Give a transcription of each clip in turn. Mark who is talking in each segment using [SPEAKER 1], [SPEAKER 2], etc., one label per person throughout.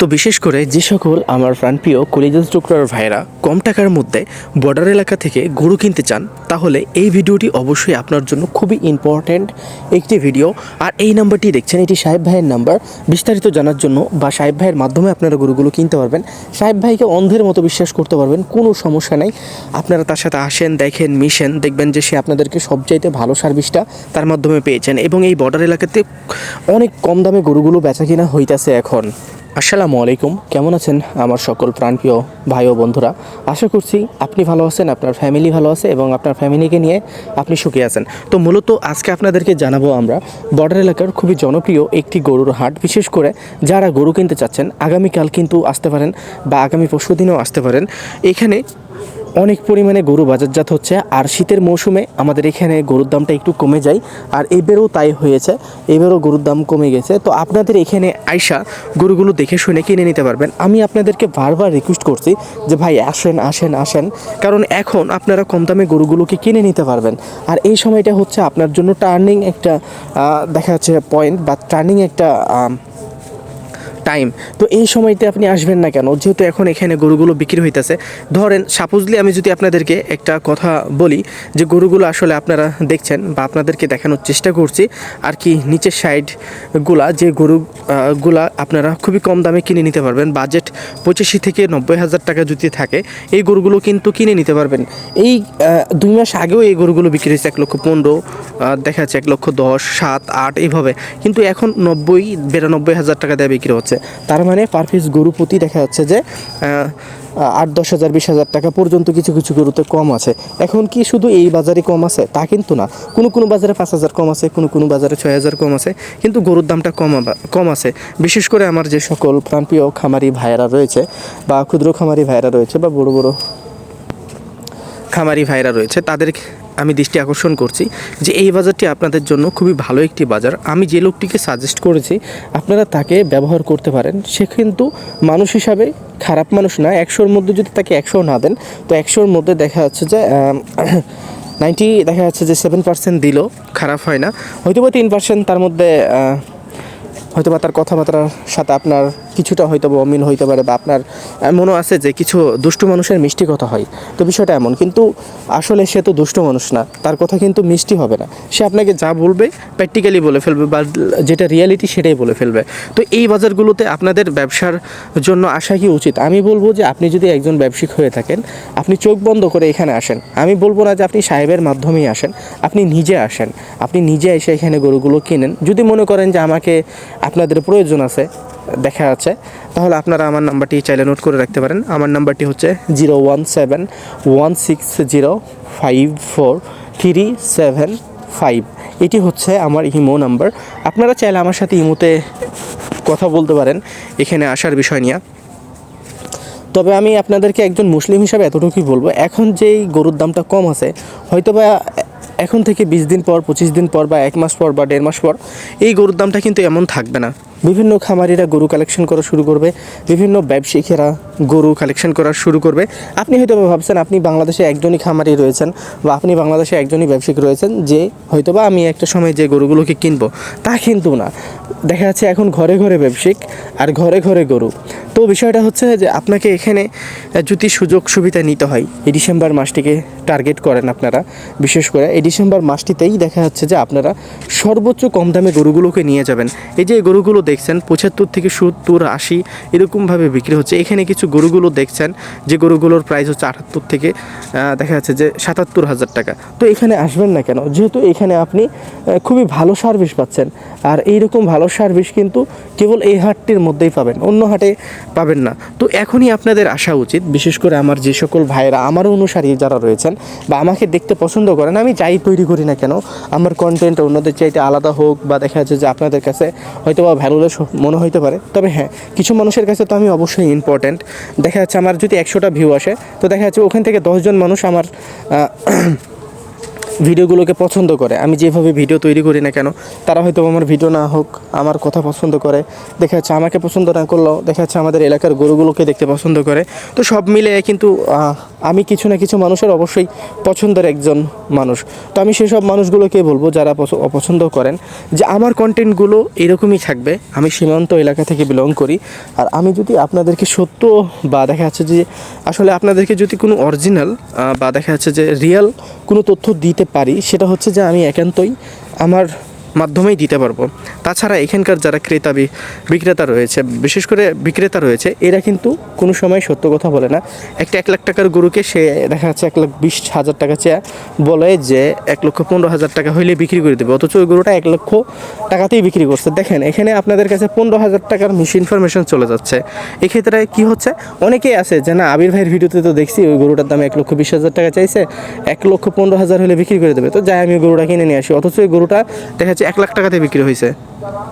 [SPEAKER 1] তো বিশেষ করে যে সকল আমার প্রাণপ্রিয় কলিজাস টুকরার ভাইরা কম টাকার মধ্যে বর্ডার এলাকা থেকে গরু কিনতে চান, তাহলে এই ভিডিওটি অবশ্যই আপনার জন্য খুবই ইম্পর্ট্যান্ট একটি ভিডিও আর এই নাম্বারটি দেখছেন, এটি সাহেব ভাইয়ের নাম্বার। বিস্তারিত জানার জন্য বা সাহেব ভাইয়ের মাধ্যমে আপনারা গরুগুলো কিনতে পারবেন। সাহেব ভাইকে অন্ধের মতো বিশ্বাস করতে পারবেন, কোনো সমস্যা নেই। আপনারা তার সাথে আসেন, দেখেন, মিশেন, দেখবেন যে সে আপনাদেরকে সবচাইতে ভালো সার্ভিসটা তার মাধ্যমে পেয়েছেন। এবং এই বর্ডার এলাকাতে অনেক কম দামে গরুগুলো বেচা কিনা হইতাছে এখন। আসসালামু আলাইকুম। কেমন আছেন আমার সকল প্রাণপ্রিয় ভাই ও বন্ধুরা? আশা করছি আপনি ভালো আছেন, আপনার ফ্যামিলি ভালো আছে এবং আপনার ফ্যামিলিকে নিয়ে আপনি সুখী আছেন। তো মূলত আজকে আপনাদেরকে জানাব আমরা, বর্ডার এলাকার খুবই জনপ্রিয় একটি গরুর হাট, বিশেষ করে যারা গরু কিনতে চাচ্ছেন, আগামীকাল কিন্তু আসতে পারেন বা আগামী পরশু দিনেও আসতে পারেন। এখানে অনেক পরিমাণে গরু বাজারজাত হচ্ছে, আর শীতের মৌসুমে আমাদের এখানে গরুর দামটা একটু কমে যায়, আর এবারেও তাই হয়েছে, এবারও গরুর দাম কমে গেছে। তো আপনাদের এখানে আইসা গরুগুলো দেখে শুনে কিনে নিতে পারবেন। আমি আপনাদেরকে বারবার রিকোয়েস্ট করছি যে, ভাই, আসেন আসেন আসেন। কারণ এখন আপনারা কম দামে গরুগুলোকে কিনে নিতে পারবেন। আর এই সময়টা হচ্ছে আপনার জন্য টার্নিং একটা দেখা যাচ্ছে পয়েন্ট বা টার্নিং একটা টাইম। তো এই সময়তে আপনি আসবেন না কেন? যেহেতু এখন এখানে গরুগুলো বিক্রি হইতেছে। ধরেন সাপোজলি আমি যদি আপনাদেরকে একটা কথা বলি যে গরুগুলো আসলে আপনারা দেখছেন বা আপনাদেরকে দেখানোর চেষ্টা করছি আর কি নিচের সাইডগুলা যে গরু আহ, গুলা আপনারা খুবই কম দামে কিনে নিতে পারবেন। বাজেট পঁচাশি থেকে নব্বই হাজার টাকা যদি থাকে এই গরুগুলো কিন্তু কিনে নিতে পারবেন। এই দুই মাস আগেও এই গরুগুলো বিক্রি হয়েছে এক লক্ষ পনেরো দেখা যাচ্ছে এক লক্ষ দশ সাত আট এইভাবে। কিন্তু এখন নব্বই বিরানব্বই হাজার টাকা দিয়ে বিক্রি হচ্ছে। তার মানে পার পিস গরু প্রতি দেখা যাচ্ছে যে আট, দশ হাজার, বিশ হাজার টাকা পর্যন্ত কিছু কিছু গরুতে কম আছে। এখন কি শুধু এই বাজারে কম আছে? তা কিন্তু না। কোনো কোনো বাজারে পাঁচ হাজার কম আছে, কোনো কোনো বাজারে ছয় হাজার কম আছে, কিন্তু গরুর দামটা কম কম আছে। বিশেষ করে আমার যে সকল প্রাণপ্রিয় খামারি ভাইয়েরা রয়েছে, বা ক্ষুদ্র খামারি ভাইয়েরা রয়েছে, বা বড় বড় খামারি ভাইরা রয়েছে, তাদের আমি দৃষ্টি আকর্ষণ করছি যে এই বাজারটি আপনাদের জন্য খুবই ভালো একটি বাজার। আমি যে লোকটিকে সাজেস্ট করেছি, আপনারা তাকে ব্যবহার করতে পারেন। সে কিন্তু মানুষ হিসাবে খারাপ মানুষ না, একশোর মধ্যে যদি তাকে একশো না দেন, তো একশোর মধ্যে দেখা যাচ্ছে যে নাইনটি দেখা যাচ্ছে যে সেভেন পার্সেন্ট দিলেও খারাপ হয় না। হয়তো বা তিন পার্সেন্ট তার মধ্যে হয়তো বা তার কথাবার্তার সাথে আপনার কিছুটা হয়তো বা অমিল হইতে পারে বা আপনার এমনও আছে যে কিছু দুষ্টু মানুষের মিষ্টি কথা হয়। তো বিষয়টা এমন, কিন্তু আসলে সে তো দুষ্ট মানুষ না, তার কথা কিন্তু মিষ্টি হবে না। সে আপনাকে যা বলবে প্র্যাকটিক্যালি বলে ফেলবে বা যেটা রিয়ালিটি সেটাই বলে ফেলবে। তো এই বাজারগুলোতে আপনাদের ব্যবসার জন্য আসা কি উচিত? আমি বলব যে আপনি যদি একজন ব্যবসায়িক হয়ে থাকেন, আপনি চোখ বন্ধ করে এখানে আসেন। আমি বলব না যে আপনি সাহেবের মাধ্যমেই আসেন, আপনি নিজে আসেন। আপনি নিজে এসে এখানে গরুগুলো কিনেন। যদি মনে করেন যে আমাকে আপনাদের প্রয়োজন আছে, দেখা যাচ্ছে তাহলে আপনারা আমার নাম্বারটি চাইলে নোট করে রাখতে পারেন। আমার নাম্বারটি হচ্ছে zero one seven one six zero five four three seven five. এটি হচ্ছে আমার ইমো নাম্বার। আপনারা চাইলে আমার সাথে ইমোতে কথা বলতে পারেন এখানে আসার বিষয় নিয়ে। তবে আমি আপনাদেরকে একজন মুসলিম হিসাবে এতটুকুই বলব, এখন যেই গরুর দামটা কম আছে হয়তো বা এখন থেকে বিশ দিন পর, পঁচিশ দিন পর বা এক মাস পর বা দেড় মাস পর, এই গরুর দামটা কিন্তু এমন থাকবে না। বিভিন্ন খামারিরা গরু কালেকশন করা শুরু করবে, বিভিন্ন ব্যবসায়িকেরা গরু কালেকশন করা শুরু করবে। আপনি হয়তো ভাবছেন, আপনি বাংলাদেশে একজনই খামারি রয়েছেন বা আপনি বাংলাদেশে একজনই ব্যবসায়িক রয়েছেন যে হয়তো বা আমি একটা সময় যে গরুগুলোকে কিনবো, তা কিন্তু না। দেখা যাচ্ছে এখন ঘরে ঘরে ব্যবসায়িক আর ঘরে ঘরে গরু। তো বিষয়টা হচ্ছে যে আপনাকে এখানে যদি সুযোগ সুবিধা নিতে হয়। এই ডিসেম্বর মাসটিকে টার্গেট করেন আপনারা। বিশেষ করে এই ডিসেম্বর মাসটিতেই দেখা যাচ্ছে যে আপনারা সর্বোচ্চ কম দামে গরুগুলোকে নিয়ে যাবেন। এই যে গরুগুলো দেখছেন, পঁচাত্তর থেকে সত্তর, আশি এরকমভাবে বিক্রি হচ্ছে। এখানে কিছু গরুগুলো দেখছেন, যে গরুগুলোর প্রাইস হচ্ছে আটাত্তর থেকে দেখা যাচ্ছে যে সাতাত্তর হাজার টাকা। তো এখানে আসবেন না কেন? যেহেতু এখানে আপনি খুবই ভালো সার্ভিস পাচ্ছেন। আর এইরকম ভালো সার্ভিস কিন্তু কেবল এই হাটটির মধ্যেই পাবেন। অন্য হাটে পাবেন না। তো এখনই আপনাদের আসা উচিত, বিশেষ করে আমার যে সকল ভাইয়েরা আমার অনুসারী যারা রয়েছেন বা আমাকে দেখতে পছন্দ করেন, আমি যাই তৈরি করি না কেন, আমার কন্টেন্ট অন্যদের চাইতে আলাদা হোক বা দেখা যাচ্ছে যে আপনাদের কাছে হয়তো বা ভ্যালুলেস মনে হইতে পারে। তবে হ্যাঁ কিছু মানুষের কাছে তো আমি অবশ্যই ইম্পর্ট্যান্ট দেখা যাচ্ছে আমার যদি একশোটা ভিউ আসে, তো দেখা যাচ্ছে ওখান থেকে দশজন মানুষ আমার ভিডিওগুলোকে পছন্দ করে। আমি যেভাবে ভিডিও তৈরি করি না কেন, তারা হয়তো আমার ভিডিও না হোক, আমার কথা পছন্দ করে। দেখা যাচ্ছে আমাকে পছন্দ না করলেও দেখা যাচ্ছে আমাদের এলাকার গরুগুলোকে দেখতে পছন্দ করে। তো সব মিলে কিন্তু আমি কিছু না কিছু মানুষের অবশ্যই পছন্দের একজন মানুষ। তো আমি সেসব মানুষগুলোকে বলব যারা পছ- অপছন্দ করেন যে আমার কন্টেন্টগুলো এরকমই থাকবে। আমি সীমান্ত এলাকা থেকে বিলং করি। আর আমি যদি আপনাদেরকে সত্য বা দেখা যাচ্ছে যে, আসলে আপনাদেরকে যদি কোনো অরিজিনাল বা দেখা যাচ্ছে যে রিয়েল কোনো তথ্য দিতে পারি সেটা হচ্ছে যে আমি একান্তই আমার মাধ্যমেই দিতে পারব। তাছাড়া এখানকার যারা ক্রেতা বিক্রেতা রয়েছে, বিশেষ করে বিক্রেতা রয়েছে, এরা কিন্তু কোনো সময় সত্য কথা বলে না। একটা এক লাখ টাকার গরুকে সে দেখা যাচ্ছে এক লাখ বিশ হাজার টাকা চেয়ে বলে যে, এক লক্ষ পনেরো হাজার টাকা হইলে বিক্রি করে দেবে। অথচ ওই গরুটা এক লক্ষ টাকাতেই বিক্রি করছে। দেখেন, এখানে আপনাদের কাছে পনেরো হাজার টাকার মিস ইনফরমেশন চলে যাচ্ছে। এক্ষেত্রে কি হচ্ছে? অনেকেই আছে যে, না, আবির ভাইয়ের ভিডিওতে তো দেখছি, ওই গরুটার দাম এক লক্ষ বিশ হাজার টাকা চাইছে, এক লক্ষ পনেরো হাজার হলে বিক্রি করে দেবে। তো যাই, আমি গরুটা কিনে নিয়ে আসি। অথচ ওই গরুটা দেখা যাচ্ছে এক লাখ টাকাতে বিক্রি হয়েছে।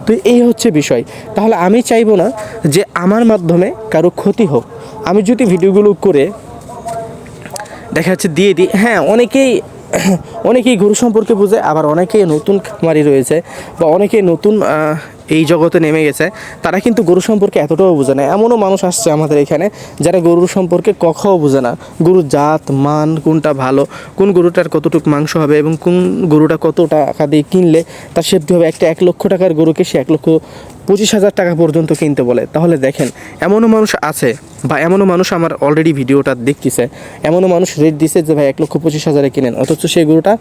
[SPEAKER 1] তো এই হচ্ছে বিষয়। তাহলে আমি চাইব না যে আমার মাধ্যমে কারও ক্ষতি হোক। আমি যদি ভিডিওগুলো করে দেখা যাচ্ছে দিয়ে দিই হ্যাঁ অনেকেই অনেকেই গরু সম্পর্কে বুঝে, আবার অনেকেই নতুন খামারি রয়েছে বা অনেকেই নতুন এই জগতে নেমে গেছে, তারা কিন্তু গরু সম্পর্কে এতটাও বোঝে না। এমনও মানুষ আসছে আমাদের এখানে যারা গরুর সম্পর্কে কখাও বোঝে না। গরুর জাত, মান কোনটা ভালো, কোন গরুটার কতটুকু মাংস হবে এবং কোন গরুটা কত টাকা দিয়ে কিনলে তার সেদ্ধ হবে। একটা এক লক্ষ টাকার গরুকে সে এক লক্ষ পঁচিশ হাজার টাকা পর্যন্ত কিনতে বলে। তাহলে দেখেন, এমনও মানুষ আছে বা এমনও মানুষ আমার অলরেডি ভিডিওটা দেখতেছে। এমনও মানুষ রেট দিছে যে, ভাই, এক লক্ষ পঁচিশ হাজারে কিনেন। অথচ সেই গরুটা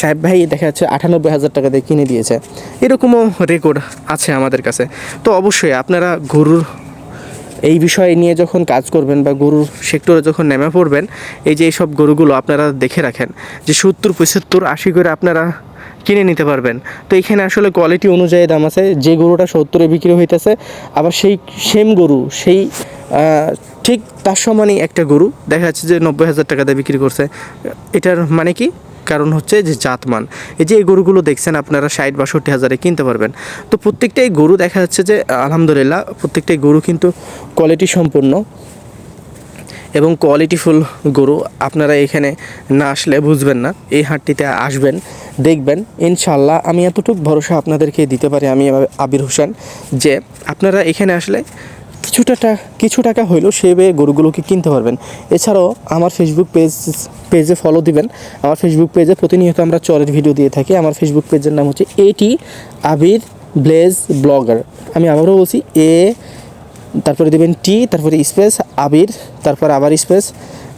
[SPEAKER 1] সাহেব ভাই, দেখা যাচ্ছে আটানব্বই হাজার টাকা দিয়ে কিনে দিয়েছে। এরকমও রেকর্ড আছে আমাদের কাছে। তো অবশ্যই আপনারা গরুর এই বিষয়ে নিয়ে যখন কাজ করবেন বা গরুর সেক্টরে যখন নেমে পড়বেন, এই যে এইসব গরুগুলো আপনারা দেখে রাখেন যে সত্তর, পঁচাত্তর, আশি করে আপনারা কিনে নিতে পারবেন। তো এখানে আসলে কোয়ালিটি অনুযায়ী দাম আছে। যে গরুটা সত্তরে বিক্রি হইতেছে, আবার সেই সেম গরু, সেই ঠিক তার সমানই একটা গরু। দেখা যাচ্ছে যে নব্বই হাজার টাকা দিয়ে বিক্রি করছে। এটার মানে কি? কারণ হচ্ছে যে জাতমান। এই যে এই গরুগুলো দেখছেন আপনারা, ষাট বাষট্টি হাজারে কিনতে পারবেন। তো প্রত্যেকটাই গরু দেখা যাচ্ছে যে, আলহামদুলিল্লাহ, প্রত্যেকটাই গরু কিন্তু কোয়ালিটি সম্পূর্ণ এবং কোয়ালিটিফুল গরু। আপনারা এখানে না আসলে বুঝবেন না। এই হাটটিতে আসবেন, দেখবেন। ইনশাল্লাহ আমি এতটুকু ভরসা আপনাদেরকে দিতে পারি আমি আবির হোসেন, যে আপনারা এখানে আসলে কিছু টাকা কিছু টাকা হইলেও বেয়ে গরুগুলোকে কিনতে পারবেন। এছাড়াও আমার ফেসবুক পেজ পেজে ফলো দিবেন। আমার ফেসবুক পেজে প্রতিনিয়ত আমরা চরের ভিডিও দিয়ে থাকি। আমার ফেসবুক পেজের নাম হচ্ছে এটি আবির ব্লেজ ব্লগার আমি আবারও বলছি এ তারপরে দেবেন টি তারপরে স্পেস আবির তারপর আবার স্পেস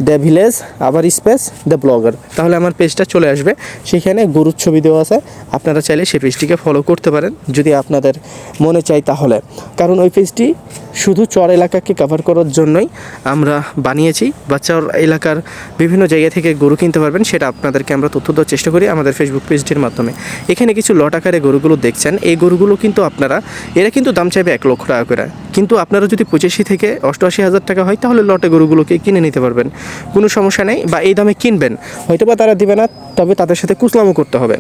[SPEAKER 1] দ্য ভিলেজ, আবার স্পেস, দ্য ব্লগার। তাহলে আমার পেজটা চলে আসবে। সেখানে গরুর ছবি দেওয়া আছে। আপনারা চাইলে সেই পেজটিকে ফলো করতে পারেন, যদি আপনাদের মনে চাই তাহলে। কারণ ওই পেজটি শুধু চর এলাকাকে কভার করার জন্যই আমরা বানিয়েছি। বা চর এলাকার বিভিন্ন জায়গা থেকে গরু কিনতে পারবেন, সেটা আপনাদেরকে আমরা তথ্য দেওয়ার চেষ্টা করি আমাদের ফেসবুক পেজটির মাধ্যমে। এখানে কিছু লট আকারে গরুগুলো দেখছেন। এই গরুগুলো কিন্তু আপনারা, এরা কিন্তু দাম চাইবে এক লক্ষ টাকা করে। কিন্তু আপনারা যদি পঁচাশি থেকে অষ্টআশি হাজার টাকা হয়, তাহলে লটে গরুগুলোকে কিনে নিতে পারবেন। কোনো সমস্যা নেই বা এই দামে কিনবেন হয়তো বা তারা দিবে না, তবে তাদের সাথে কুচলামো করতে হবে।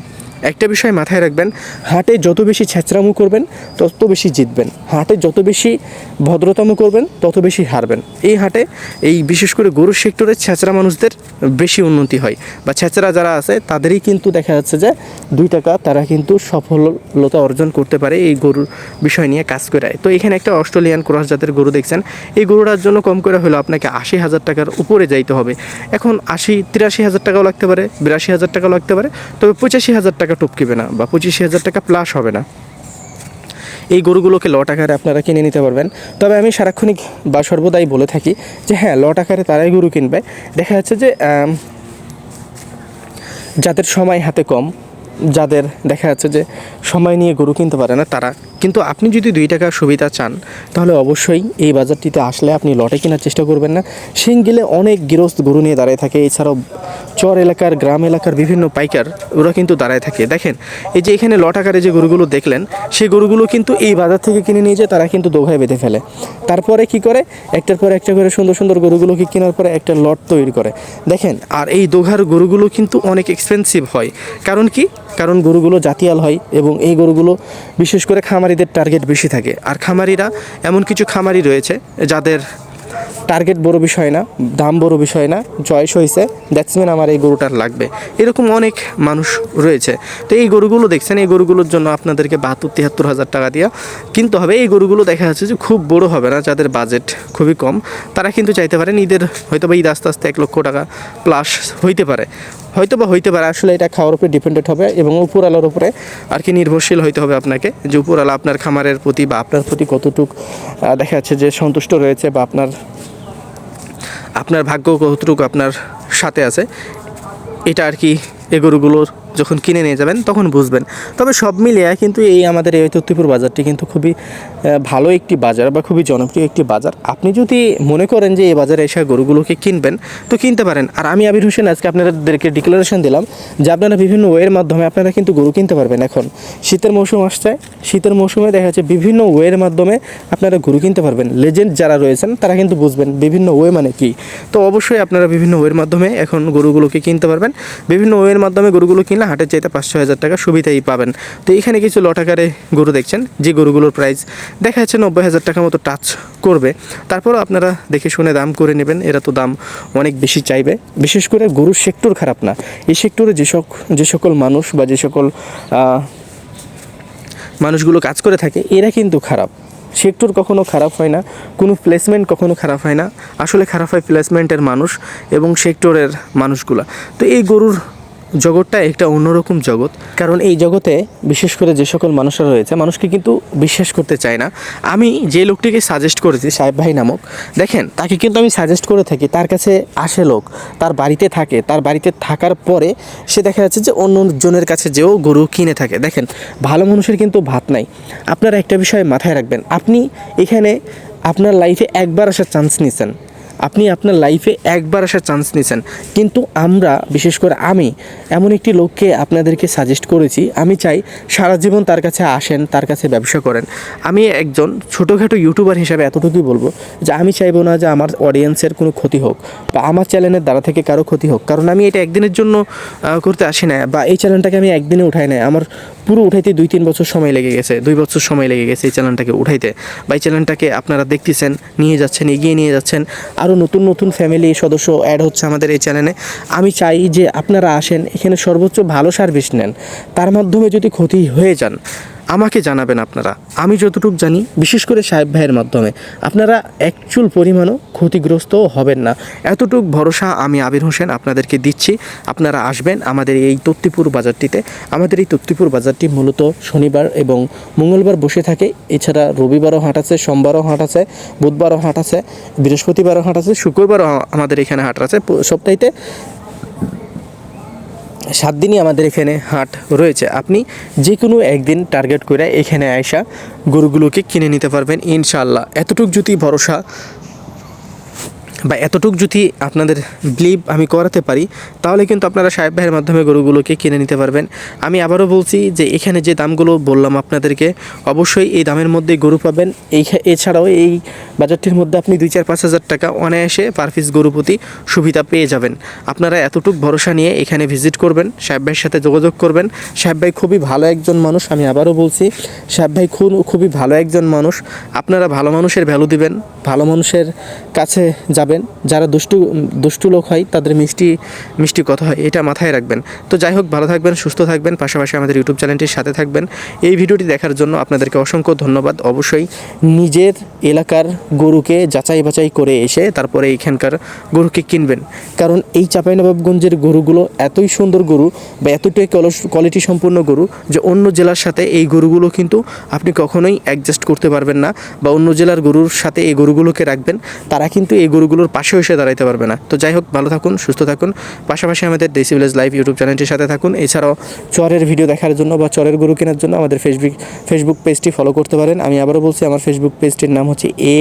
[SPEAKER 1] একটা বিষয় মাথায় রাখবেন, হাটে যত বেশি ছেঁচড়ামো করবেন, তত বেশি জিতবেন। হাটে যত বেশি ভদ্রতামো করবেন, তত বেশি হারবেন। এই হাটে এই বিশেষ করে গরুর সেক্টরে ছেঁচড়া মানুষদের বেশি উন্নতি হয় বা ছেঁচড়া যারা আছে, তাদেরই কিন্তু দেখা যাচ্ছে যে দুই টাকা তারা কিন্তু সফলতা অর্জন করতে পারে এই গরুর বিষয় নিয়ে কাজ করে তো এখানে একটা অস্ট্রেলিয়ান ক্রস জাতের গরু দেখছেন। এই গরুটার জন্য কম করে হলো আপনাকে আশি হাজার টাকার উপরে যাইতে হবে। এখন আশি, তিরাশি হাজার টাকাও লাগতে পারে, বিরাশি হাজার টাকাও লাগতে পারে, তবে পঁচাশি হাজার টাকা টপকিবে না বা পঁচিশ হাজার টাকা প্লাস হবে না। এই গরুগুলোকে লট আকারে আপনারা কিনে নিতে পারবেন। তবে আমি সারাক্ষণিক বা সর্বদাই বলে থাকি যে হ্যাঁ লট আকারে তারাই গরু কিনবে। দেখা যাচ্ছে যে যাদের সময় হাতে কম, যাদের দেখা যাচ্ছে যে সময় নিয়ে গরু কিনতে পারে না তারা। কিন্তু আপনি যদি দুই টাকার সুবিধা চান, তাহলে অবশ্যই এই বাজারটিতে আসলে আপনি লটে কেনার চেষ্টা করবেন না। সিঙ্গিলে অনেক গৃহস্থ গরু নিয়ে দাঁড়ায় থাকে। এছাড়াও চর এলাকার, গ্রাম এলাকার বিভিন্ন পাইকার ওরা কিন্তু দাঁড়ায় থাকে। দেখেন, এই যে এখানে লট আকারে যে গরুগুলো দেখলেন, সেই গরুগুলো কিন্তু এই বাজার থেকে কিনে নিয়ে যায় তারা কিন্তু দোঘায় বেঁধে ফেলে। তারপরে কি করে? একটার পর একটা করে সুন্দর সুন্দর গরুগুলোকে কেনার পরে একটা লট তৈরি করে। দেখেন, আর এই দোঘার গরুগুলো কিন্তু অনেক এক্সপেন্সিভ হয়। কারণ কি? কারণ গরুগুলো জাতিয়াল হয় এবং এই গরুগুলো বিশেষ করে খামারিদের টার্গেট বেশি থাকে। আর খামারিরা এমন কিছু খামারি রয়েছে যাদের টার্গেট বড় বিষয় না, দাম বড় বিষয় না চয়েস হয়েছে দ্যাটসম্যান আমার এই গরুটার লাগবে। এরকম অনেক মানুষ রয়েছে। তো এই গরুগুলো দেখছেন, এই গরুগুলোর জন্য আপনাদেরকে বাহাত্তর, তিয়াত্তর হাজার টাকা দিয়া কিনতে হবে। এই গরুগুলো দেখা যাচ্ছে যে খুব বড় হবে না, যাদের বাজেট খুবই কম। তারা কিন্তু চাইতে পারেন ঈদের হয়তো বা ঈদ আস্তে আস্তে এক লক্ষ টাকা প্লাস হইতে পারে। হয়তো বা হইতে পারে, আসলে এটা খাওয়ার উপরে ডিপেন্ডেন্ট হবে এবং উপরআলার উপরে আর কি নির্ভরশীল হইতে হবে আপনাকে। যে উপরআলা আপনার খামারের প্রতি বা আপনার প্রতি কতটুক দেখা যাচ্ছে যে সন্তুষ্ট রয়েছে বা আপনার আপনার ভাগ্য কতটুকু আপনার সাথে আছে এটা আর কি এই গরুগুলোর যখন কিনে নিয়ে যাবেন, তখন বুঝবেন। তবে সব মিলিয়ে কিন্তু এই আমাদের এই তত্ত্বপুর বাজারটি কিন্তু খুবই ভালো একটি বাজার বা খুবই জনপ্রিয় একটি বাজার। আপনি যদি মনে করেন যে এই বাজারে এসে গরুগুলোকে কিনবেন, তো কিনতে পারেন। আর আমি আবির হোসেন, আজকে আপনাদেরকে ডিক্লারেশন দিলাম যে আপনারা বিভিন্ন ওয়ের মাধ্যমে আপনারা কিন্তু গরু কিনতে পারবেন এখন। শীতের মৌসুম আসছে, শীতের মৌসুমে দেখা যাচ্ছে বিভিন্ন ওয়ের মাধ্যমে আপনারা গরু কিনতে পারবেন। লেজেন্ড যারা রয়েছেন, তারা কিন্তু বুঝবেন বিভিন্ন ওয়ে মানে কি। তো অবশ্যই আপনারা বিভিন্ন ওয়ের মাধ্যমে এখন গরুগুলোকে কিনতে পারবেন। বিভিন্ন ওয়ের মাধ্যমে গরুগুলো কিনলে হাটের চাইতে পাঁচশো হাজার টাকা সুবিধাই পাবেন। তো এখানে কিছু লটাকারে গরু দেখছেন, যে গরুগুলোর প্রাইস দেখা যাচ্ছে নব্বই হাজার টাকা মতো টাচ করবে। তারপরও আপনারা দেখে শুনে দাম করে নেবেন, এরা তো দাম অনেক বেশি চাইবে। বিশেষ করে গরুর সেক্টর খারাপ না। এই সেক্টরে যে সক, যে সকল মানুষ বা যে সকল মানুষগুলো কাজ করে থাকে, এরা কিন্তু খারাপ। সেক্টর কখনো খারাপ হয় না, কোনো প্লেসমেন্ট কখনো খারাপ হয় না। আসলে খারাপ হয় প্লেসমেন্টের মানুষ এবং সেক্টরের মানুষগুলা। তো এই গরুর জগৎটা একটা অন্যরকম জগৎ। কারণ এই জগতে বিশেষ করে যে সকল মানুষরা রয়েছে, মানুষকে কিন্তু বিশ্বাস করতে চায় না। আমি যে লোকটিকে সাজেস্ট করেছি, সাহেব ভাই নামক, দেখেন, তাকে কিন্তু আমি সাজেস্ট করে থাকি, তার কাছে আসে লোক, তার বাড়িতে থাকে, তার বাড়িতে থাকার পরে সে দেখা যাচ্ছে যে অন্য জনের কাছে যেও গরু কিনে থাকে। দেখেন, ভালো মানুষের কিন্তু ভাত নাই। আপনারা একটা বিষয় মাথায় রাখবেন, আপনি এখানে আপনার লাইফে একবার আসার চান্স নিছেন। আপনি আপনার লাইফে একবার আসার চান্স নিয়েছেন কিন্তু আমরা, বিশেষ করে আমি, এমন একটি লোককে আপনাদেরকে সাজেস্ট করেছি। আমি চাই সারা জীবন তার কাছে আসেন, তার কাছে ব্যবসা করেন। আমি একজন ছোটোখাটো ইউটিউবার হিসাবে এতটুকুই বলব যে আমি চাইব না যে আমার অডিয়েন্সের কোনো ক্ষতি হোক বা আমার চ্যানেলের দ্বারা থেকে কারও ক্ষতি হোক। কারণ আমি এটা একদিনের জন্য করতে আসি না বা এই চ্যানেলটাকে আমি একদিনে উঠাই না আমার পুরো উঠাইতে দুই তিন বছর সময় লেগে গেছে, দুই বছর সময় লেগে গেছে এই চ্যানেলটাকে উঠাইতে। বা এই চ্যানেলটাকে আপনারা দেখতেছেন, নিয়ে যাচ্ছেন, এগিয়ে নিয়ে যাচ্ছেন আরও নতুন নতুন ফ্যামিলি সদস্য অ্যাড হচ্ছে আমাদের এই চ্যানেলে আমি চাই যে আপনারা আসেন, এখানে সর্বোচ্চ ভালো সার্ভিস নেন। তার মাধ্যমে যদি ক্ষতি হয়ে যান আমাকে জানাবেন আপনারা। আমি যতটুকু জানি, বিশেষ করে সাহেব ভাইয়ের মাধ্যমে, আপনারা অ্যাকচুয়াল পরিমাণও ক্ষতিগ্রস্তও হবেন না। এতটুক ভরসা আমি আবির হোসেন আপনাদেরকে দিচ্ছি। আপনারা আসবেন আমাদের এই তত্তিপুর বাজারটিতে। আমাদের এই তত্তিপুর বাজারটি মূলত শনিবার এবং মঙ্গলবার বসে থাকে। এছাড়া রবিবারও হাট আছে, সোমবারও হাট আছে, বুধবারও হাট আছে, বৃহস্পতিবারও হাট আছে, শুক্রবারও আমাদের এখানে হাট আছে। সপ্তাহে সাত দিনই আমাদের এখানে হাট রয়েছে। আপনি যে কোনো একদিন টার্গেট করে এখানে আয়সা গরুগুলোকে কিনে নিতে পারবেন ইনশাল্লাহ এতটুকু যদি ভরসা বা এতটুক যদি আপনাদের বিলিভ আমি করাতে পারি, তাহলে কিন্তু আপনারা সাহেব ভাইয়ের মাধ্যমে গরুগুলোকে কিনে নিতে পারবেন। আমি আবারও বলছি যে এখানে যে দামগুলো বললাম আপনাদেরকে, অবশ্যই এই দামের মধ্যে গরু পাবেন। এই এছাড়াও এই বাজারটির মধ্যে আপনি দুই চার পাঁচ হাজার টাকা অনায়াসে পার পিস গরু প্রতি সুবিধা পেয়ে যাবেন। আপনারা এতটুক ভরসা নিয়ে এখানে ভিজিট করবেন, সাহেব ভাইয়ের সাথে যোগাযোগ করবেন। সাহেব ভাই খুবই ভালো একজন মানুষ, আমি আবারও বলছি, সাহেব ভাই খুব খুবই ভালো একজন মানুষ। আপনারা ভালো মানুষের ভ্যালু দিবেন, ভালো মানুষের কাছে যাবেন। যারা দুষ্টু দুষ্টু লোক হয়, তাদের মিষ্টি মিষ্টি কথা হয়, এটা মাথায় রাখবেন। তো যাই হোক, ভালো থাকবেন, সুস্থ থাকবেন, পাশাপাশি আমাদের ইউটিউব চ্যানেলটির সাথে থাকবেন। এই ভিডিওটি দেখার জন্য আপনাদেরকে অসংখ্য ধন্যবাদ। অবশ্যই নিজের এলাকার গরুকে যাচাই বাছাই করে এসে তারপরে এইখানকার গরুকে কিনবেন। কারণ এই চাঁপাইনবাবগঞ্জের গরুগুলো এতই সুন্দর গরু বা এতটাই কোয়ালিটি সম্পূর্ণ গরু যে অন্য জেলার সাথে এই গরুগুলো কিন্তু আপনি কখনোই অ্যাডজাস্ট করতে পারবেন না বা অন্য জেলার গরুর সাথে এই গরুগুলোকে রাখবেন। তারা কিন্তু এই গরুগুলোর পাশে এসে দাঁড়াইতে পারবে না। তো যাই হোক, ভালো থাকুন, সুস্থ থাকুন। পাশাপাশি আমাদের দেশি ভিলেজ লাইভ ইউটিউব চ্যানেলটির সাথে থাকুন। এছাড়াও চরের ভিডিও দেখার জন্য বা চরের গরু কেনার জন্য আমাদের ফেসবুক ফেসবুক পেজটি ফলো করতে পারেন। আমি আবারও বলছি, আমার ফেসবুক পেজটির নাম হচ্ছে A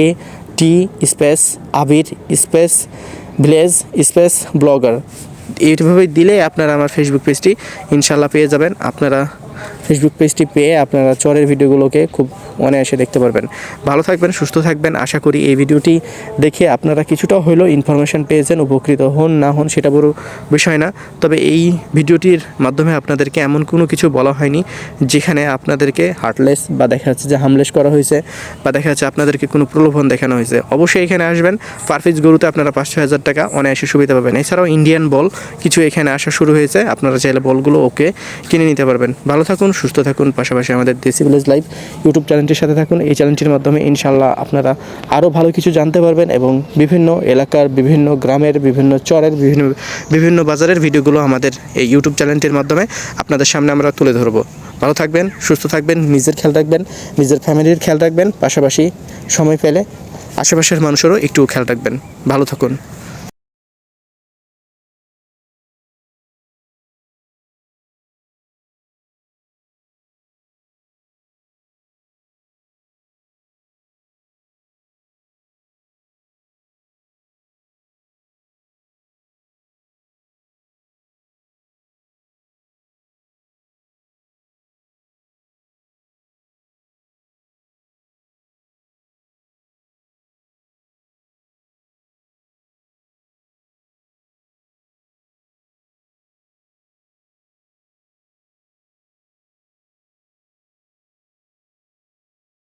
[SPEAKER 1] T space Abir space village space blogger এইভাবে দিলে আপনারা আমার ফেসবুক পেজটি ইনশাল্লাহ পেয়ে যাবেন। আপনারা ফেসবুক পেজটি পেয়ে আপনারা চরের ভিডিওগুলোকে খুব অনায়াসে দেখতে পারবেন। ভালো থাকবেন, সুস্থ থাকবেন। আশা করি এই ভিডিওটি দেখে আপনারা কিছুটা হলেও ইনফরমেশন পেয়েছেন, উপকৃত হন, না হন সেটা বড় বিষয় না। তবে এই ভিডিওটির মাধ্যমে আপনাদেরকে এমন কোনো কিছু বলা হয়নি যেখানে আপনাদেরকে হার্টলেস বা দেখা যাচ্ছে যে হামলেস করা হয়েছে বা দেখা যাচ্ছে আপনাদেরকে কোনো প্রলোভন দেখানো হয়েছে। অবশ্যই এখানে আসবেন। পারফিস গরুতে আপনারা পাঁচ ছয় হাজার টাকা অনায়াসে সুবিধা পাবেন। এছাড়াও ইন্ডিয়ান বল কিছু এখানে আসা শুরু হয়েছে। আপনারা চাইলে বলগুলো ওকে কিনে নিতে পারবেন। ভালো থাকুন সুস্থ থাকুন, পাশাপাশি আমাদের দেশি ভিলেজ লাইভ ইউটিউব চ্যানেলটির সাথে থাকুন। এই চ্যানেলটির মাধ্যমে ইনশাল্লাহ আপনারা আরও ভালো কিছু জানতে পারবেন এবং বিভিন্ন এলাকার, বিভিন্ন গ্রামের, বিভিন্ন চরের, বিভিন্ন বিভিন্ন বাজারের ভিডিওগুলো আমাদের এই ইউটিউব চ্যানেলটির মাধ্যমে আপনাদের সামনে আমরা তুলে ধরবো। ভালো থাকবেন, সুস্থ থাকবেন, নিজের খেয়াল রাখবেন, নিজের ফ্যামিলির খেয়াল রাখবেন, পাশাপাশি সময় পেলে আশেপাশের মানুষেরও একটু খেয়াল রাখবেন। ভালো থাকুন।